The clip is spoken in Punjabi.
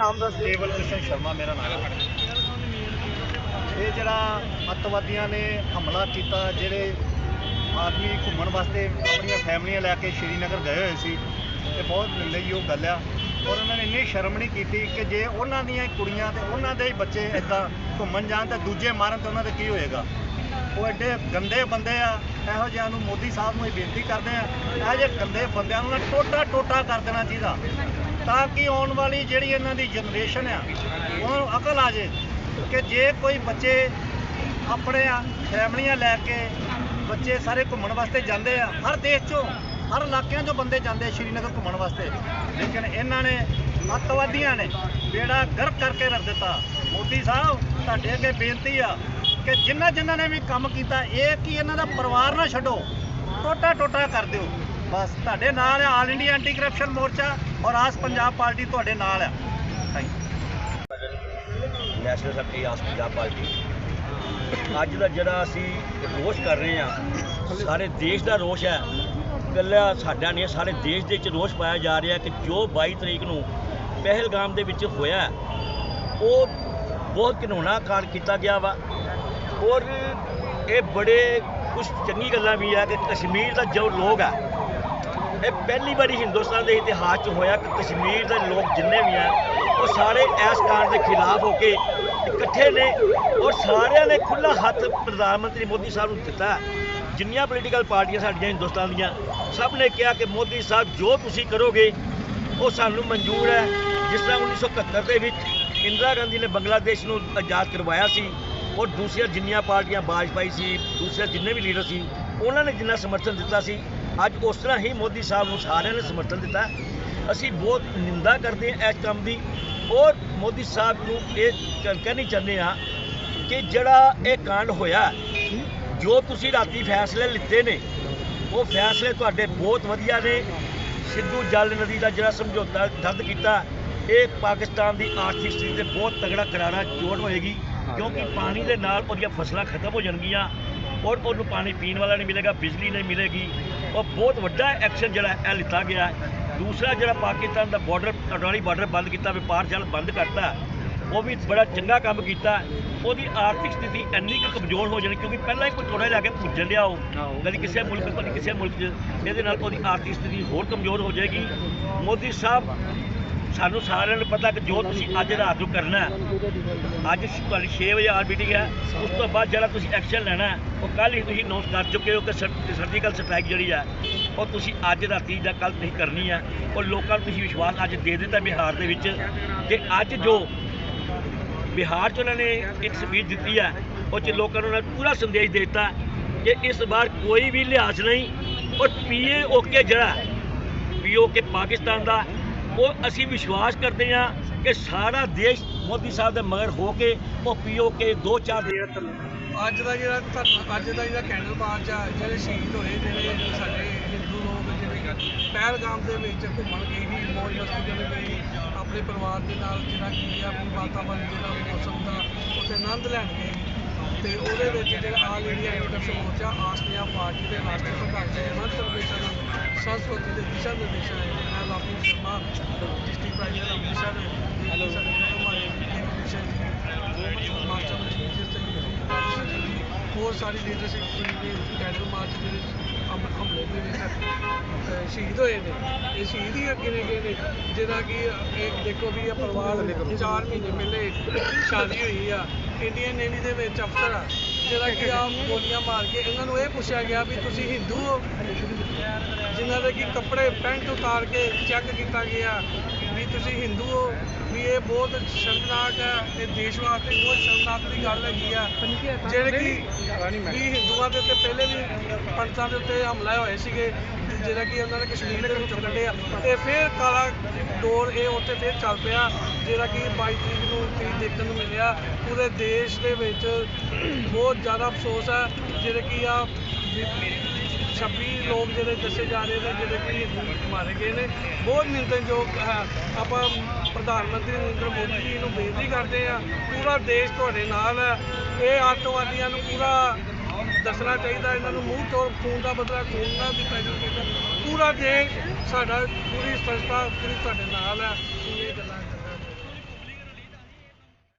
ਨਾਮ ਦੱਸ ਦਿਓ। ਕੇਵਲ ਕ੍ਰਿਸ਼ਨ ਸ਼ਰਮਾ ਮੇਰਾ ਨਾਮ ਹੈ। ਇਹ ਜਿਹੜਾ ਅੱਤਵਾਦੀਆਂ ਨੇ ਹਮਲਾ ਕੀਤਾ, ਜਿਹੜੇ ਆਦਮੀ ਘੁੰਮਣ ਵਾਸਤੇ ਆਪਣੀਆਂ ਫੈਮਲੀਆਂ ਲੈ ਕੇ ਸ਼੍ਰੀਨਗਰ ਗਏ ਹੋਏ ਸੀ, ਇਹ ਬਹੁਤ ਨਿੰਦਣਯੋਗ ਗੱਲ ਆ। ਔਰ ਉਹਨਾਂ ਨੇ ਇੰਨੀ ਸ਼ਰਮ ਨਹੀਂ ਕੀਤੀ ਕਿ ਜੇ ਉਹਨਾਂ ਦੀਆਂ ਕੁੜੀਆਂ ਤੇ ਉਹਨਾਂ ਦੇ ਹੀ ਬੱਚੇ ਇਦਾਂ ਘੁੰਮਣ ਜਾਣ ਤਾਂ ਦੂਜੇ ਮਾਰਨ ਤਾਂ ਉਹਨਾਂ ਦਾ ਕੀ ਹੋਏਗਾ? ਉਹ ਐਡੇ ਗੰਦੇ ਬੰਦੇ ਆ, ਇਹੋ ਜਿਹਿਆਂ ਨੂੰ ਮੋਦੀ ਸਾਹਿਬ ਨੂੰ ਇਹ ਬੇਨਤੀ ਕਰਦੇ ਆ, ਇਹੋ ਜਿਹੇ ਗੰਦੇ ਬੰਦਿਆਂ ਨੂੰ ਨਾ ਟੋਟਾ ਟੋਟਾ ਕਰ ਦੇਣਾ ਚਾਹੀਦਾ। ਤਾਂ ਕਿ ਆਉਣ ਵਾਲੀ ਜਿਹੜੀ ਇਹਨਾਂ ਦੀ ਜਨਰੇਸ਼ਨ ਆ, ਉਹਨਾਂ ਨੂੰ ਅਕਲ ਆ ਜੇ ਕਿ ਜੇ ਕੋਈ ਬੱਚੇ ਆਪਣੇ ਫੈਮਲੀਆਂ ਲੈ ਕੇ ਬੱਚੇ ਸਾਰੇ ਘੁੰਮਣ ਵਾਸਤੇ ਜਾਂਦੇ ਆ, ਹਰ ਦੇਸ਼ ਚੋਂ, ਹਰ ਇਲਾਕਿਆਂ ਚੋਂ ਬੰਦੇ ਜਾਂਦੇ ਸ਼੍ਰੀਨਗਰ ਘੁੰਮਣ ਵਾਸਤੇ। ਲੇਕਿਨ ਇਹਨਾਂ ਨੇ ਅੱਤਵਾਦੀਆਂ ਨੇ ਬੇੜਾ ਗਰਕ ਕਰਕੇ ਰੱਖ ਦਿੱਤਾ। ਮੋਦੀ ਸਾਹਿਬ, ਤੁਹਾਡੇ ਅੱਗੇ ਬੇਨਤੀ ਆ ਕਿ ਜਿਨ੍ਹਾਂ ਜਿਨ੍ਹਾਂ ਨੇ ਵੀ ਕੰਮ ਕੀਤਾ, ਇਹ ਕਿ ਇਹਨਾਂ ਦਾ ਪਰਿਵਾਰ ਨਾ ਛੱਡੋ ਟੋਟਾ ਟੋਟਾ ਕਰ ਦਿਓ। ਬਸ ਤੁਹਾਡੇ ਨਾਲ ਆਲ ਇੰਡੀਆ ਐਂਟੀ ਕਰਪਸ਼ਨ ਮੋਰਚਾ ਔਰ ਆਸ ਪੰਜਾਬ ਪਾਰਟੀ ਤੁਹਾਡੇ ਨਾਲ ਆ। ਥੈਂਕ ਯੂ ਨੈਸ਼ਨਲ ਸੈਕਟਰੀ ਆਸ ਪੰਜਾਬ ਪਾਰਟੀ। ਅੱਜ ਦਾ ਜਿਹੜਾ ਅਸੀਂ ਰੋਸ਼ ਕਰ ਰਹੇ ਹਾਂ ਸਾਰੇ ਦੇਸ਼ ਦਾ ਰੋਸ਼ ਹੈ। ਇਕੱਲਾ ਸਾਡਾ ਨਹੀਂ ਸਾਰੇ ਦੇਸ਼ ਦੇ ਵਿੱਚ ਰੋਸ਼ ਪਾਇਆ ਜਾ ਰਿਹਾ ਕਿ ਜੋ 22 ਤਰੀਕ ਨੂੰ ਪਹਿਲਗਾਮ ਦੇ ਵਿੱਚ ਹੋਇਆ ਉਹ ਬਹੁਤ ਘਿਨੌਣਾ ਕਾਂਡ ਕੀਤਾ ਗਿਆ ਵਾ। ਔਰ ਇਹ ਬੜੇ ਕੁਝ ਚੰਗੀ ਗੱਲਾਂ ਵੀ ਆ ਕਿ ਕਸ਼ਮੀਰ ਦਾ ਜੋ ਲੋਕ ਆ ਇਹ ਪਹਿਲੀ ਵਾਰੀ ਹਿੰਦੁਸਤਾਨ ਦੇ ਇਤਿਹਾਸ 'ਚ ਹੋਇਆ ਕਿ ਕਸ਼ਮੀਰ ਦੇ ਲੋਕ ਜਿੰਨੇ ਵੀ ਆ, ਉਹ ਸਾਰੇ ਇਸ ਕਾਂਡ ਦੇ ਖਿਲਾਫ ਹੋ ਕੇ ਇਕੱਠੇ ਨੇ ਔਰ ਸਾਰਿਆਂ ਨੇ ਖੁੱਲਾ ਹੱਥ ਪ੍ਰਧਾਨ ਮੰਤਰੀ ਮੋਦੀ ਸਾਹਿਬ ਨੂੰ ਦਿੱਤਾ। ਜਿੰਨੀਆਂ ਪੋਲੀਟੀਕਲ ਪਾਰਟੀਆਂ ਸਾਡੀਆਂ ਹਿੰਦੁਸਤਾਨ ਦੀਆਂ, ਸਭ ਨੇ ਕਿਹਾ ਕਿ ਮੋਦੀ ਸਾਹਿਬ ਜੋ ਤੁਸੀਂ ਕਰੋਗੇ, ਉਹ ਸਾਨੂੰ ਮਨਜ਼ੂਰ ਹੈ। ਜਿਸ ਤਰ੍ਹਾਂ 1971 ਦੇ ਵਿੱਚ ਇੰਦਰਾ ਗਾਂਧੀ ਨੇ ਬੰਗਲਾਦੇਸ਼ ਨੂੰ ਆਜ਼ਾਦ ਕਰਵਾਇਆ ਸੀ ਔਰ ਦੂਸਰੀਆਂ ਜਿੰਨੀਆਂ ਪਾਰਟੀਆਂ ਬਾਜਪਾਈ ਸੀ, ਦੂਸਰੇ ਜਿੰਨੇ ਵੀ ਲੀਡਰ ਸੀ, ਉਹਨਾਂ ਨੇ ਜਿੰਨਾ ਸਮਰਥਨ ਦਿੱਤਾ ਸੀ। ਅੱਜ ਉਸ ਤਰ੍ਹਾਂ ਹੀ ਮੋਦੀ ਸਾਹਿਬ ਨੂੰ ਸਾਰਿਆਂ ਨੇ ਸਮਰਥਨ ਦਿੱਤਾ। ਅਸੀਂ ਬਹੁਤ ਨਿੰਦਾ ਕਰਦੇ ਹਾਂ ਇਸ ਕੰਮ ਦੀ। ਔਰ ਮੋਦੀ ਸਾਹਿਬ ਨੂੰ ਇਹ ਕਹਿ- ਕਹਿਣੀ ਚਾਹੁੰਦੇ ਹਾਂ ਕਿ ਜਿਹੜਾ ਇਹ ਕਾਂਡ ਹੋਇਆ ਜੋ ਤੁਸੀਂ ਰਾਤੀ ਫੈਸਲੇ ਲਿੱਤੇ ਨੇ ਉਹ ਫੈਸਲੇ ਤੁਹਾਡੇ ਬਹੁਤ ਵਧੀਆ ਨੇ। ਸਿੱਧੂ ਜਲ ਨਦੀ ਦਾ ਜਿਹੜਾ ਸਮਝੌਤਾ ਰੱਦ ਕੀਤਾ ਇਹ ਪਾਕਿਸਤਾਨ ਦੀ ਆਰਥਿਕ ਸਥਿਤੀ ਤੇ ਬਹੁਤ ਤਗੜਾ ਕਰਾਰਾ ਚੋਟ ਹੋਏਗੀ ਕਿਉਂਕਿ ਪਾਣੀ ਦੇ ਨਾਲ ਉਹਦੀਆਂ ਫਸਲਾਂ ਖਤਮ ਹੋ ਜਾਣਗੀਆਂ ਔਰ ਉਹਨੂੰ ਪਾਣੀ ਪੀਣ ਵਾਲਾ ਨਹੀਂ ਮਿਲੇਗਾ ਬਿਜਲੀ ਨਹੀਂ ਮਿਲੇਗੀ। ਉਹ ਬਹੁਤ ਵੱਡਾ ਐਕਸ਼ਨ ਜਿਹੜਾ ਇਹ ਲਿੱਤਾ ਗਿਆ। ਹੈ। ਦੂਸਰਾ ਜਿਹੜਾ ਪਾਕਿਸਤਾਨ ਦਾ ਬਾਰਡਰ ਅਡਾਨੀ ਬਾਰਡਰ ਬੰਦ ਕੀਤਾ ਵਪਾਰ ਜਲ ਬੰਦ ਕਰਤਾ ਉਹ ਵੀ ਬੜਾ ਚੰਗਾ ਕੰਮ ਕੀਤਾ। ਉਹਦੀ ਆਰਥਿਕ ਸਥਿਤੀ ਇੰਨੀ ਕੁ ਕਮਜ਼ੋਰ ਹੋ ਜਾਣੀ ਕਿਉਂਕਿ ਪਹਿਲਾਂ ਹੀ ਕੋਈ ਥੋੜਾ ਜਾ ਕੇ ਪੁੱਜਣ ਲਿਆ ਉਹ। ਕਦੀ ਕਿਸੇ ਮੁਲਕ ਕਦੀ ਕਿਸੇ ਮੁਲਕ 'ਚ। ਇਹਦੇ ਨਾਲ ਉਹਦੀ ਆਰਥਿਕ ਸਥਿਤੀ ਹੋਰ ਕਮਜ਼ੋਰ ਹੋ ਜਾਏਗੀ। ਮੋਦੀ ਸਾਹਿਬ ਸਾਨੂੰ ਸਾਰਿਆਂ ਨੂੰ ਪਤਾ ਕਿ ਜੋ ਤੁਸੀਂ ਅੱਜ ਰਾਤ ਨੂੰ ਕਰਨਾ ਅੱਜ ਤੁਹਾਡੀ 6 ਵਜੇ ਆਰ ਮੀਟਿੰਗ ਹੈ, ਉਸ ਤੋਂ ਬਾਅਦ ਜਿਹੜਾ ਤੁਸੀਂ ਐਕਸ਼ਨ ਲੈਣਾ ਉਹ ਕੱਲ ਹੀ ਤੁਸੀਂ ਅਨਾਉਂਸ ਕਰ ਚੁੱਕੇ ਹੋ ਕਿ ਸਰਜੀਕਲ ਸਟ੍ਰਾਈਕ ਜਿਹੜੀ ਹੈ, ਉਹ ਤੁਸੀਂ ਅੱਜ ਰਾਤੀ ਜਾਂ ਕੱਲ ਤੁਸੀਂ ਕਰਨੀ ਹੈ। ਉਹ ਲੋਕਾਂ ਨੂੰ ਤੁਸੀਂ ਵਿਸ਼ਵਾਸ ਅੱਜ ਦੇ ਦਿੱਤਾ ਬਿਹਾਰ ਦੇ ਵਿੱਚ ਤੇ ਅੱਜ ਜੋ ਬਿਹਾਰ 'ਚ ਉਹਨਾਂ ਨੇ ਇੱਕ ਸਪੀਚ ਦਿੱਤੀ ਹੈ, ਉਹ 'ਚ ਲੋਕਾਂ ਨੂੰ ਉਹਨਾਂ ਨੇ ਪੂਰਾ ਸੰਦੇਸ਼ ਦੇ ਦਿੱਤਾ ਕਿ ਇਸ ਵਾਰ ਕੋਈ ਵੀ ਲਿਹਾਜ਼ ਨਹੀਂ ਔਰ ਪੀਏ ਓਕੇ ਜਿਹੜਾ ਪੀਓਕੇ ਪਾਕਿਸਤਾਨ ਦਾ ਉਹ ਅਸੀਂ ਵਿਸ਼ਵਾਸ ਕਰਦੇ ਹਾਂ ਕਿ ਸਾਰਾ ਦੇਸ਼ ਮੋਦੀ ਸਾਹਿਬ ਦੇ ਮਗਰ ਹੋ ਕੇ ਉਹ ਪੀਓਕੇ ਦੋ ਚਾਰ ਦੇ ਅੱਜ ਦਾ ਜਿਹੜਾ ਧਰਨਾ ਅੱਜ ਦਾ ਜਿਹੜਾ ਕੈਂਡਲ ਮਾਰਚ ਆ, ਜਿਹੜੇ ਸ਼ਹੀਦ ਹੋਏ ਜਿਹੜੇ ਸਾਡੇ ਹਿੰਦੂ ਲੋਕ ਜਿਹੜੇ ਪਹਿਲਗਾਮ ਦੇ ਵਿੱਚ ਘੁੰਮਣ ਗਏ ਸੀ ਮੌਜ ਮਸਤੀ ਕਰਨ ਗਏ ਆਪਣੇ ਪਰਿਵਾਰ ਦੇ ਨਾਲ ਜਿਹੜਾ ਕੀ ਆ, ਆਪਣੀ ਵਾਤਾਵਰਨ ਜਿਹੜਾ ਮੌਸਮ ਦਾ ਉੱਥੇ ਆਨੰਦ ਲੈਣ ਗਏ ਤੇ ਉਹਦੇ ਵਿੱਚ ਜਿਹੜਾ all India international Morcha Austria party ਦੇ ਰਾਸ਼ਟਰੀ ਪ੍ਰਧਾਨ ਜੀ ਹਿਮੰਤ ਸਰਵੇਸ਼ਰ ਸੰਸਕ੍ਰਿਤੀ ਦੇ ਦਿਸ਼ਾ ਨਿਰਦੇਸ਼ਾਂ ਹੈ ਲਾਪੂ Sharma district private Amritsar hello ਸਾਡੇ ਹਮਾਰੇ ਨਿਰਦੇਸ਼ਕ ਜੀ ਮਾਸਟਰ ਮਜੀਦ ਸਿੰਘ ਹੋਰ ਸਾਰੀ ਲੀਡਰਸ਼ਿਪ ਕੈਡਰ ਮਾਰਚ ਦੇ ਵਿੱਚ ਹਮ- ਹਮਲੇ ਦੇ ਵਿੱਚ ਸ਼ਹੀਦ ਹੋਏ ਨੇ। ਇਹ ਸ਼ਹੀਦ ਹੀ ਅੱਗੇ ਨੇ ਗਏ ਨੇ। ਜਿਹਦਾ ਕਿ ਇਹ ਦੇਖੋ ਵੀ ਇਹ ਪਰਿਵਾਰ 4 ਮਹੀਨੇ ਪਹਿਲੇ ਸ਼ਾਦੀ ਹੋਈ ਆ। ਇੰਡੀਅਨ ਨੇਵੀ ਦੇ ਵਿੱਚ ਅਫਸਰ ਆ। ਜਿਹੜਾ ਕਿ ਆ ਗੋਲੀਆਂ ਮਾਰ ਕੇ ਇਹਨਾਂ ਨੂੰ ਇਹ ਪੁੱਛਿਆ ਗਿਆ ਵੀ ਤੁਸੀਂ ਹਿੰਦੂ ਹੋ? ਜਿਨ੍ਹਾਂ ਦੇ ਕਿ ਕੱਪੜੇ ਪੈਂਟ ਉਤਾਰ ਕੇ ਚੈੱਕ ਕੀਤਾ ਗਿਆ ਵੀ ਤੁਸੀਂ ਹਿੰਦੂ ਹੋ? ਵੀ ਇਹ ਬਹੁਤ ਸ਼ਰਮਨਾਕ ਹੈ ਇਹ ਦੇਸ਼ ਵਾਸਤੇ, ਬਹੁਤ ਸ਼ਰਮਨਾਕ ਦੀ ਗੱਲ ਹੈਗੀ ਆ। ਜਿਹੜੇ ਕਿ ਵੀ ਹਿੰਦੂਆਂ ਦੇ ਉੱਤੇ ਪਹਿਲੇ ਵੀ ਪੰਡਤਾਂ ਦੇ ਉੱਤੇ ਹਮਲੇ ਹੋਏ ਸੀਗੇ, ਜਿਹੜਾ ਕਿ ਉਹਨਾਂ ਨੇ ਕਸ਼ਮੀਰ ਦੇ ਵਿੱਚੋਂ ਕੱਢਿਆ ਤੇ ਫਿਰ ਕਾਲਾ ਡੋਰ ਇਹ ਉੱਥੇ ਫਿਰ ਚੱਲ ਪਿਆ, ਜਿਹੜਾ ਕਿ 22 ਤਰੀਕ ਨੂੰ ਕੀ ਦੇਖਣ ਨੂੰ ਮਿਲਿਆ। ਪੂਰੇ ਦੇਸ਼ ਦੇ ਵਿੱਚ ਬਹੁਤ ਜ਼ਿਆਦਾ ਅਫਸੋਸ ਹੈ, ਜਿਹੜੇ ਕਿ ਆ 26 ਲੋਕ ਜਿਹੜੇ ਦੱਸੇ ਜਾ ਰਹੇ ਨੇ, ਜਿਹੜੇ ਕਿ ਮਾਰੇ ਗਏ ਨੇ। ਬਹੁਤ ਨਿੰਦਣਯੋਗ ਹੈ ਆਪਾਂ ਪ੍ਰਧਾਨ ਮੰਤਰੀ ਨਰਿੰਦਰ ਮੋਦੀ ਜੀ ਨੂੰ ਬੇਨਤੀ ਕਰਦੇ ਆ ਪੂਰਾ ਦੇਸ਼ ਤੁਹਾਡੇ ਨਾਲ ਹੈ। ਇਹ ਅੱਤਵਾਦੀਆਂ ਨੂੰ ਪੂਰਾ ਦੱਸਣਾ ਚਾਹੀਦਾ, ਇਹਨਾਂ ਨੂੰ ਮੂੰਹ ਤੋੜ ਖੂਨ ਦਾ ਬਦਲਾ, ਖੂਨ ਨਾਲ ਵੀ ਜਾਣਾ ਚਾਹੀਦਾ ਪੂਰਾ ਦੇਸ਼ ਸਾਡਾ, ਪੂਰੀ ਸੰਸਥਾ ਪੂਰੀ ਤੁਹਾਡੇ ਨਾਲ ਹੈ